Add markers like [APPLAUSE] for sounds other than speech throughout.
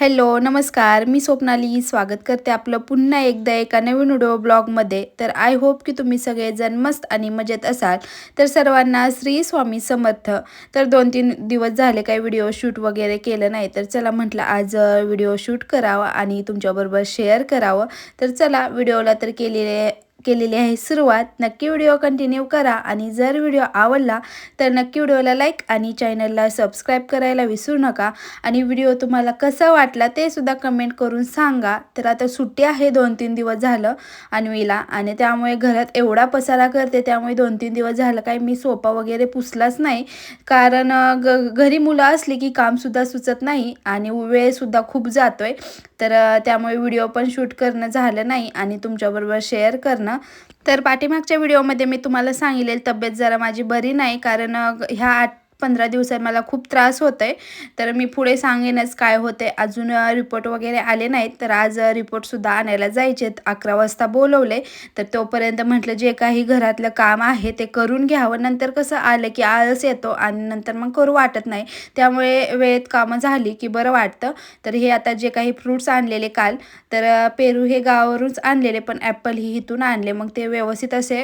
Hello नमस्कार. मी स्वप्नाली स्वागत करते आपलं पुन्हा एकदा एका नवीन व्हिडिओ ब्लॉगमध्ये. तर आय होप की तुम्ही सगळेजण मस्त आणि मजेत असाल. तर सर्वांना श्री स्वामी समर्थ. तर दोन तीन दिवस झाले काही व्हिडिओ शूट वगैरे केलं नाही. तर चला म्हटलं आज व्हिडिओ शूट करावा आणि तुमच्याबरोबर शेअर करावं. तर चला व्हिडिओला तर केलेले केलेली आहे सुरुवात नक्की व्हिडिओ कंटिन्यू करा आणि जर व्हिडिओ आवडला तर नक्की व्हिडिओला लाईक आणि चॅनलला सबस्क्राईब करायला विसरू नका. आणि व्हिडिओ तुम्हाला कसा वाटला ते सुद्धा कमेंट करून सांगा. तर आता सुट्टी आहे दोन तीन दिवस झालं अन्वीला आणि त्यामुळे घरात एवढा पसारा करते त्यामुळे दोन तीन दिवस झालं काही मी सोपा वगैरे पुसलाच नाही. कारण ग घरी मुलं असली की कामसुद्धा सुचत नाही आणि वेळसुद्धा खूप जातोय. तर त्यामुळे व्हिडिओ पण शूट करणं झालं नाही आणि तुमच्याबरोबर शेअर करणं. तर पाठीमागच्या व्हिडिओमध्ये मी तुम्हाला सांगितलेली तब्येत जरा माझी बरी नाही कारण ह्या आठ पंधरा दिवसात मला खूप त्रास होत आहे तर मी पुढे सांगेनच काय होते अजून रिपोर्ट वगैरे आले नाहीत. तर आज रिपोर्टसुद्धा आणायला जायचे अकरा वाजता बोलवले तर तोपर्यंत म्हटलं जे काही घरातलं काम आहे ते करून घ्यावं. नंतर कसं आलं की आळस येतो आणि नंतर मग करू वाटत नाही. त्यामुळे वेळेत कामं झाली की बरं वाटतं. तर हे आता जे काही फ्रूट्स आणलेले काल तर पेरू हे गावावरूनच आणलेले पण ॲपल ही इथून आणले. मग ते व्यवस्थित असे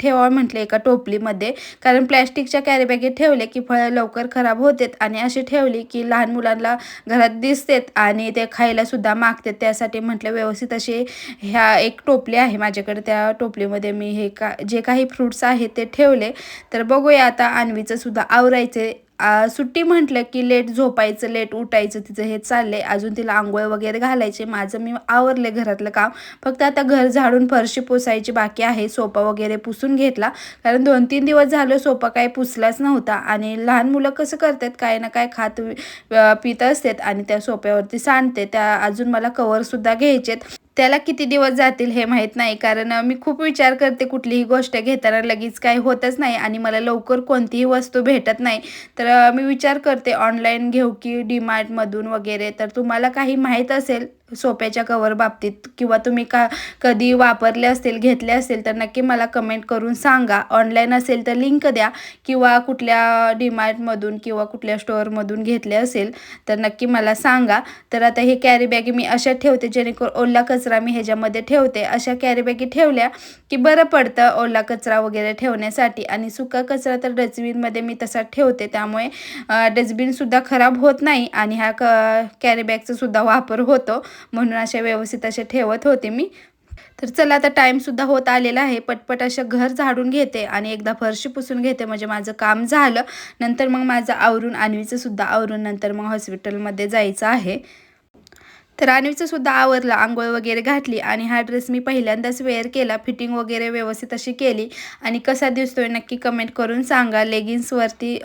ठेवावं म्हटले एका टोपलीमध्ये. कारण प्लॅस्टिकच्या कॅरीबॅगेत ठेवले की फळं लवकर खराब होतात आणि अशी ठेवली की लहान मुलांना घरात दिसतेत आणि ते खायला सुद्धा मागतात. त्यासाठी म्हटलं व्यवस्थित असे ह्या एक टोपली आहे माझ्याकडे. त्या टोपलीमध्ये मी हे का जे काही फ्रूट्स आहेत ते ठेवले. तर बघूया आता अन्वीचं सुद्धा आवरायचे सुट्टी म्हटलं की लेट झोपायचं लेट उठायचं तिचं हे चाललंय. अजून तिला आंघोळ वगैरे घालायचे माझं मी आवरले घरातलं काम. फक्त आता घर झाडून फरशी पुसायची बाकी आहे. सोपा वगैरे पुसून घेतला. कारण दोन तीन दिवस झालं सोपा काही पुसलाच नव्हता. आणि लहान मुलं कसं करतात? काय ना काय खात पित असतात आणि त्या सोप्यावरती सांडते. त्या अजून मला कवरसुद्धा घ्यायचेत. त्याला किती दिवस जातील हे माहीत नाही. कारण मी खूप विचार करते कुठलीही गोष्ट घेताना लगेच काही होतच नाही आणि मला लवकर कोणतीही वस्तू भेटत नाही. तर मी विचार करते ऑनलाईन घेऊ की डीमार्टमधून वगैरे. तर तुम्हाला काही माहीत असेल सोप्याच्या कवर बाबतीत किंवा तुम्ही का कधी वापरले असतील घेतले असेल तर नक्की मला कमेंट करून सांगा. ऑनलाईन असेल तर लिंक द्या किंवा कुठल्या डीमार्टमधून किंवा कुठल्या स्टोअरमधून घेतले असेल तर नक्की मला सांगा. तर आता हे कॅरीबॅग मी अशा ठेवते जेणेकरून ओला कचरा मी ह्याच्यामध्ये ठेवते. अशा कॅरीबॅगी ठेवल्या की बरं पडतं ओला कचरा वगैरे ठेवण्यासाठी. आणि सुका कचरा तर डस्टबिनमध्ये मी तसा ठेवते त्यामुळे डस्टबिनसुद्धा खराब होत नाही आणि ह्या क कॅरीबॅगचासुद्धा वापर होतो. म्हणून असे व्यवस्थित असे ठेवत होते मी. तर चला आता टाईमसुद्धा होत आलेला आहे. पटपट असं घर झाडून घेते आणि एकदा फरशी पुसून घेते. म्हणजे माझं काम झालं. नंतर मग माझं आवरून आणवीचं सुद्धा आवरून नंतर मग हॉस्पिटलमध्ये जायचं आहे. तर आणवीचं सुद्धा आवरलं आंघोळ वगैरे घातली आणि हा ड्रेस मी पहिल्यांदाच वेअर केला. फिटिंग वगैरे व्यवस्थित अशी केली. आणि कसा दिसतोय नक्की कमेंट करून सांगा. लेगिन्सवरती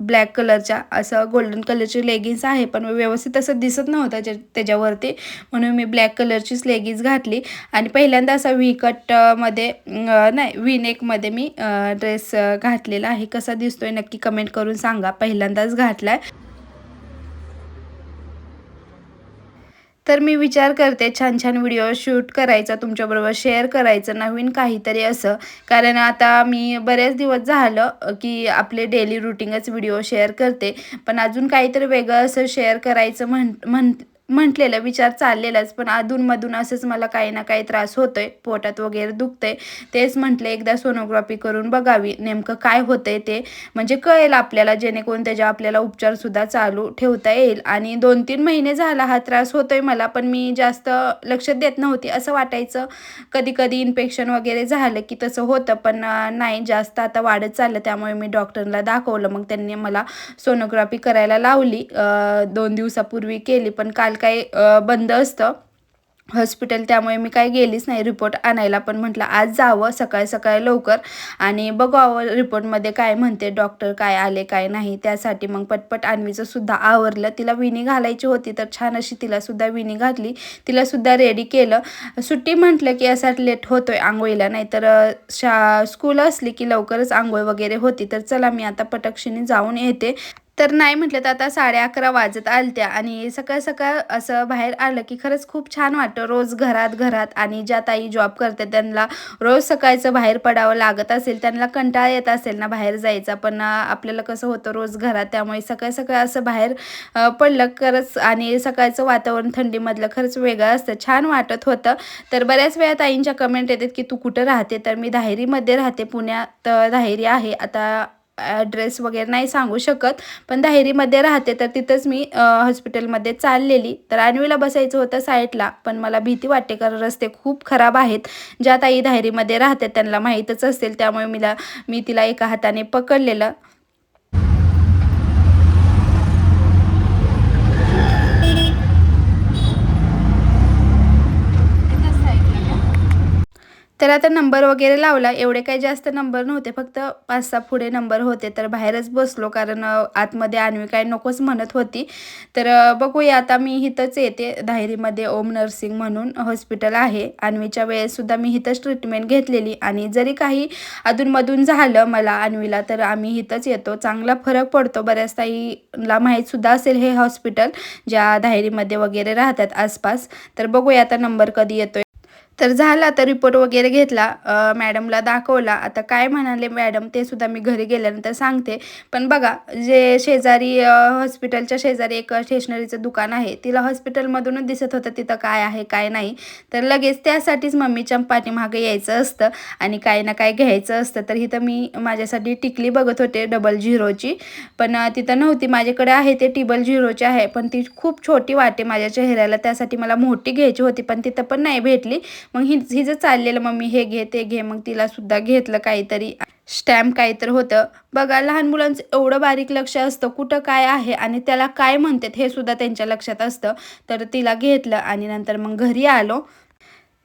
ब्लॅक कलरच्या असं गोल्डन कलरची लेगिन्स आहे पण व्यवस्थित असं दिसत नव्हतं ज्या त्याच्यावरती. म्हणून मी ब्लॅक कलरचीच लेगिन्स घातली. आणि पहिल्यांदा असा व्ही कटमध्ये नाही व्ही नेकमध्ये मी ड्रेस घातलेला आहे. कसा दिसतोय नक्की कमेंट करून सांगा. पहिल्यांदाच घातला आहे तर मी विचार करते छान छान व्हिडिओ शूट करायचा तुमच्याबरोबर शेअर करायचं नवीन काहीतरी असं. कारण आता मी बरेच दिवस झालं की आपले डेली रुटीनच व्हिडिओ शेअर करते. पण अजून काहीतरी वेगळं असं शेअर करायचं म्हण म्हण म्हटलेलं विचार चाललेलाच. पण अधूनमधून असंच मला काही ना काही त्रास होतोय. पोटात वगैरे दुखतंय. तेच म्हटलं एकदा सोनोग्राफी करून बघावी. नेमकं काय होतंय ते म्हणजे कळेल आपल्याला जेणेकरून त्याच्या आपल्याला उपचारसुद्धा चालू ठेवता येईल. आणि दोन तीन महिने झाला हा त्रास होतोय मला पण मी जास्त लक्ष देत नव्हती. असं वाटायचं. कधी कधी इन्फेक्शन वगैरे झालं की तसं होतं पण नाही जास्त आता वाढत चाललं. त्यामुळे मी डॉक्टरला दाखवलं. मग त्यांनी मला सोनोग्राफी करायला लावली. दोन दिवसापूर्वी केली पण काल काही बंद असतं. हॉस्पिटल त्यामुळे मी काय गेलीच नाही. रिपोर्ट आणायला पण म्हटलं आज जावं सकाळी सकाळी लवकर. आणि बघावं रिपोर्टमध्ये काय म्हणते डॉक्टर काय आले काय नाही. त्यासाठी मग पटपट आणवीचं सुद्धा आवरलं. तिला विणी घालायची होती तर छान अशी तिलासुद्धा विणी घातली. तिलासुद्धा रेडी केलं. सुट्टी म्हटलं की असा लेट होतोय आंघोळीला. नाही तर शा स्कूल असली की लवकरच आंघोळ वगैरे होती. तर चला मी आता पटक्षिणी जाऊन येते. तर नाही म्हटलं तर आता साडे अकरा वाजत आलत्या आणि सकाळ सकाळ असं बाहेर आलं की खरंच खूप छान वाटतं. रोज घरात घरात आणि ज्या ताई जॉब करते त्यांना रोज सकाळचं बाहेर पडावं लागत असेल त्यांना कंटाळा येत असेल ना बाहेर जायचा. पण आपल्याला कसं होतं रोज घरात त्यामुळे सकाळ सकाळ असं बाहेर पडलं खरंच आणि सकाळचं वातावरण थंडीमधलं खरंच वेगळं असतं. छान वाटत होतं. तर बऱ्याच वेळा ताईंच्या कमेंट येतात की तू कुठं राहते? तर मी धायरीमध्ये राहते. पुण्यात धायरी आहे. आता ॲड्रेस वगैरे नाही सांगू शकत पण दाहेरीमध्ये राहते तर तिथंच मी हॉस्पिटलमध्ये चाललेली. तर आणवीला बसायचं होतं साईडला पण मला भीती वाटते कारण रस्ते खूप खराब आहेत. ज्या ताई दाहेरीमध्ये राहते त्यांना माहीतच असेल त्यामुळे मला मी तिला एका हाताने पकडलेलं. तर आता नंबर वगैरे लावला. एवढे काही जास्त नंबर नव्हते. फक्त पाच सहा पुढे नंबर होते. तर बाहेरच बसलो कारण आतमध्ये आणवी काय नकोच म्हणत होती. तर बघूया. आता मी इथंच येते. धायरीमध्ये ओम नर्सिंग म्हणून हॉस्पिटल आहे. आणवीच्या वेळेससुद्धा मी इथंच ट्रीटमेंट घेतलेली. आणि जरी काही अधूनमधून झालं मला आणवीला तर आम्ही इथंच येतो. चांगला फरक पडतो. बऱ्याच ताईला माहीतसुद्धा असेल हे हॉस्पिटल ज्या धायरीमध्ये वगैरे राहतात आसपास. तर बघूया आता नंबर कधी येतोय. तर झाला तर रिपोर्ट वगैरे घेतला. मॅडमला दाखवला. आता काय म्हणाले मॅडम ते सुद्धा मी घरी गेल्यानंतर सांगते. पण बघा जे शेजारी हॉस्पिटलच्या शेजारी एक स्टेशनरीचं दुकान आहे तिला हॉस्पिटलमधूनच दिसत होतं तिथं काय आहे काय नाही. तर लगेच त्यासाठीच मम्मीच्या पाठीमागं यायचं असतं आणि काय ना काय घ्यायचं असतं. तर इथं मी माझ्यासाठी टिकली बघत होते डबल झिरोची पण तिथं नव्हती. माझ्याकडे आहे ते टिबल झिरोची आहे. पण ती खूप छोटी वाटे माझ्या चेहऱ्याला. त्यासाठी मला मोठी घ्यायची होती. पण तिथं पण नाही भेटली. मग हि हिचं चाललेलं मम्मी हे घे ते घे मग तिला सुद्धा घेतलं काहीतरी. स्टॅम्प काहीतरी होतं. बघा लहान मुलांचं एवढं बारीक लक्ष असतं कुठं काय आहे आणि त्याला काय म्हणतात हे सुद्धा त्यांच्या लक्षात असतं. तर तिला घेतलं आणि नंतर मग घरी आलो.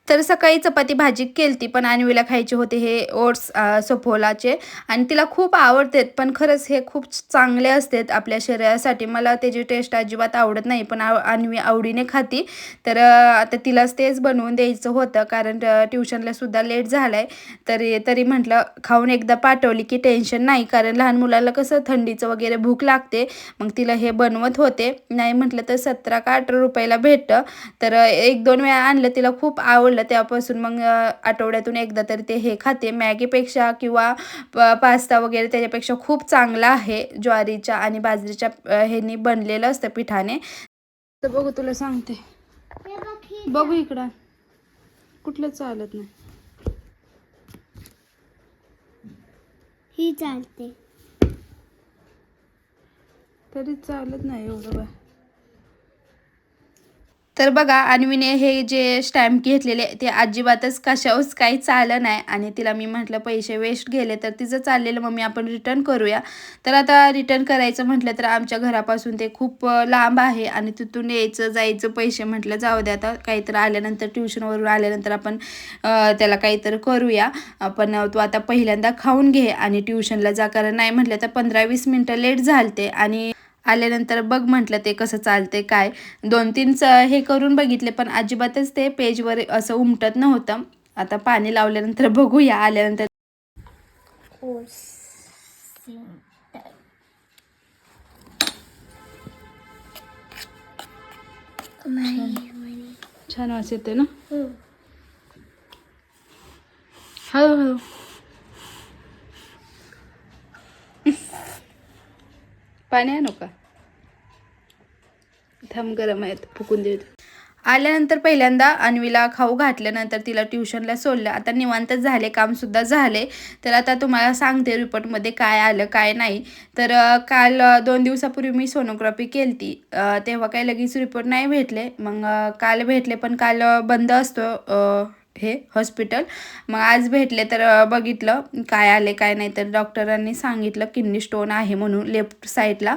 तर सकाळी चपाती भाजी केलती पण आणवीला खायचे होते हे ओट्स सफोलाचे. आणि तिला खूप आवडतात पण खरंच हे खूप चांगले असतात आपल्या शरीरासाठी. मला त्याची टेस्ट अजिबात आवडत नाही पण आणवी आवडीने खाती. तर आता तिलाच तेच बनवून द्यायचं होतं कारण ट्युशनला सुद्धा लेट झालं आहे तरी तरी म्हटलं खाऊन एकदा पाठवली की टेन्शन नाही कारण लहान मुलाला कसं थंडीचं वगैरे भूक लागते. मग तिला हे बनवत होते. नाही म्हटलं तर सतरा का अठरा रुपयाला भेटतं. तर एक दोन वेळा आणलं तिला खूप आवड आवडलं त्यापासून मग आठवड्यातून एकदा तरी ते हे खाते. मॅगीपेक्षा किंवा पास्ता वगैरे त्याच्यापेक्षा खूप चांगला आहे ज्वारीच्या आणि बाजरीच्या ह्यानी बनलेलं असतं पिठाने. तर बघू तुला सांगते. बघू इकडं. कुठलं चालत नाही. ही चालते. तरी चालत नाही एवढं बा. तर बघा अन्वीने हे जे स्टॅम्प घेतलेले ते अजिबातच कशावरच काही चालं नाही. आणि तिला मी म्हटलं पैसे वेस्ट गेले तर तिचं चाललेलं मम्मी आपण रिटर्न करूया. तर आता रिटर्न करायचं म्हटलं तर आमच्या घरापासून ते खूप लांब आहे. आणि तिथून यायचं जायचं पैसे म्हटलं जाऊ द्या आता काहीतरी आल्यानंतर ट्युशनवरून आल्यानंतर आपण त्याला काहीतरी करूया. पण तू आता पहिल्यांदा खाऊन घे आणि ट्युशनला जा. कारण नाही म्हटलं तर पंधरा वीस मिनटं लेट झालते. आणि आल्यानंतर बघ म्हटलं ते कसं चालते काय. दोन तीन हे करून बघितले पण अजिबातच ते पेजवर असं उमटत नव्हतं. आता पाणी लावल्यानंतर [LAUGHS] बघूया आल्यानंतर. छान वास येते ना? हळूहळू. [LAUGHS] पाणी आणू का? थांब गरम आहेत फुकून देऊ आल्यानंतर पहिल्यांदा अन्वीला खाऊ घातल्यानंतर तिला ट्युशनला सोडलं. आता निवांतच झाले कामसुद्धा झाले. तर आता तुम्हाला सांगते रिपोर्टमध्ये काय आलं काय नाही. तर काल दोन दिवसापूर्वी मी सोनोग्राफी केली ती तेव्हा काही लगेच रिपोर्ट नाही भेटले. मग काल भेटले पण काल बंद असतो हे हॉस्पिटल मग आज भेटले तर बघितलं काय आले काय नाही. तर डॉक्टरांनी सांगितलं किडनी स्टोन आहे म्हणून लेफ्ट साईडला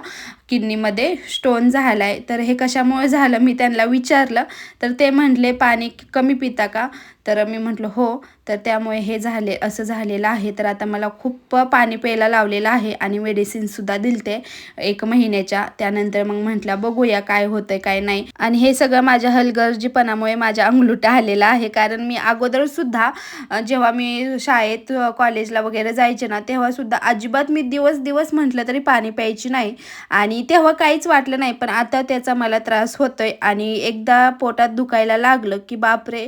किडनीमध्ये स्टोन झाला आहे तर हे कशामुळे झालं? मी त्यांना विचारलं. तर ते म्हटले पाणी कमी पिता का? तर मी म्हटलं हो. तर त्यामुळे हे झाले असं झालेलं आहे. तर आता मला खूप पाणी प्यायला लावलेलं आहे आणि मेडिसिनसुद्धा दिलते एक महिन्याच्या. त्यानंतर मग म्हटलं बघूया काय होतंय काय नाही. आणि हे सगळं माझ्या हलगर्जीपणामुळे माझ्या अंगलुटा आलेला आहे. कारण मी अगोदरसुद्धा जेव्हा मी शाळेत कॉलेजला वगैरे जायचे ना तेव्हासुद्धा अजिबात मी दिवस दिवस म्हटलं तरी पाणी प्यायची नाही. आणि आणि तेव्हा काहीच वाटलं नाही पण आता त्याचा मला त्रास होतोय आणि एकदा पोटात दुखायला लागलं की बापरे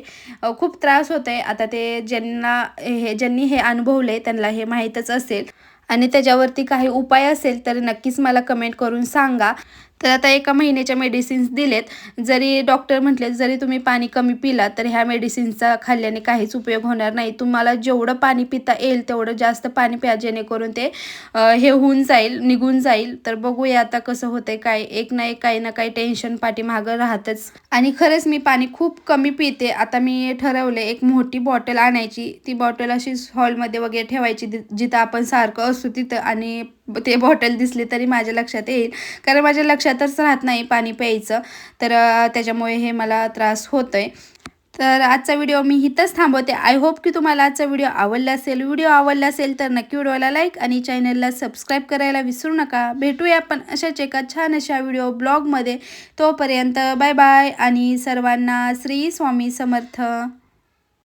खूप त्रास होतोय. आता ते ज्यांना हे ज्यांनी हे अनुभवले त्यांना हे माहीतच असेल. आणि त्याच्यावरती काही उपाय असेल तर नक्कीच मला कमेंट करून सांगा. तर आता एका महिन्याच्या मेडिसिन्स दिलेत. जरी डॉक्टर म्हटले जरी तुम्ही पाणी कमी पिला तर ह्या मेडिसिनचा खाल्ल्याने काहीच उपयोग होणार नाही. तुम्हाला जेवढं पाणी पिता येईल तेवढं जास्त पाणी प्या जेणेकरून ते हे होऊन जाईल निघून जाईल. तर बघूया आता कसं होतंय काय एक ना एक काही ना काही टेन्शन पाठीमागं राहतच. आणि खरंच मी पाणी खूप कमी पिते. आता मी ठरवले एक मोठी बॉटल आणायची. ती बॉटल अशी हॉलमध्ये वगैरे ठेवायची जिथं आपण सारखं असतो तिथं. आणि ते बॉटल दिसली तरी माझ्या लक्षात येईल. कारण माझ्या लक्षातच राहत नाही पाणी प्यायचं. तर त्याच्यामुळे हे मला त्रास होतोय. तर आजचा व्हिडिओ मी इथंच थांबवते. आय होप की तुम्हाला आजचा व्हिडिओ आवडला असेल. व्हिडिओ आवडला असेल तर नक्की व्हिडिओला लाईक आणि चॅनलला सबस्क्राईब करायला विसरू नका. भेटूया आपण अशाच एका छान अशा व्हिडिओ ब्लॉगमध्ये तोपर्यंत बाय बाय आणि सर्वांना श्री स्वामी समर्थ.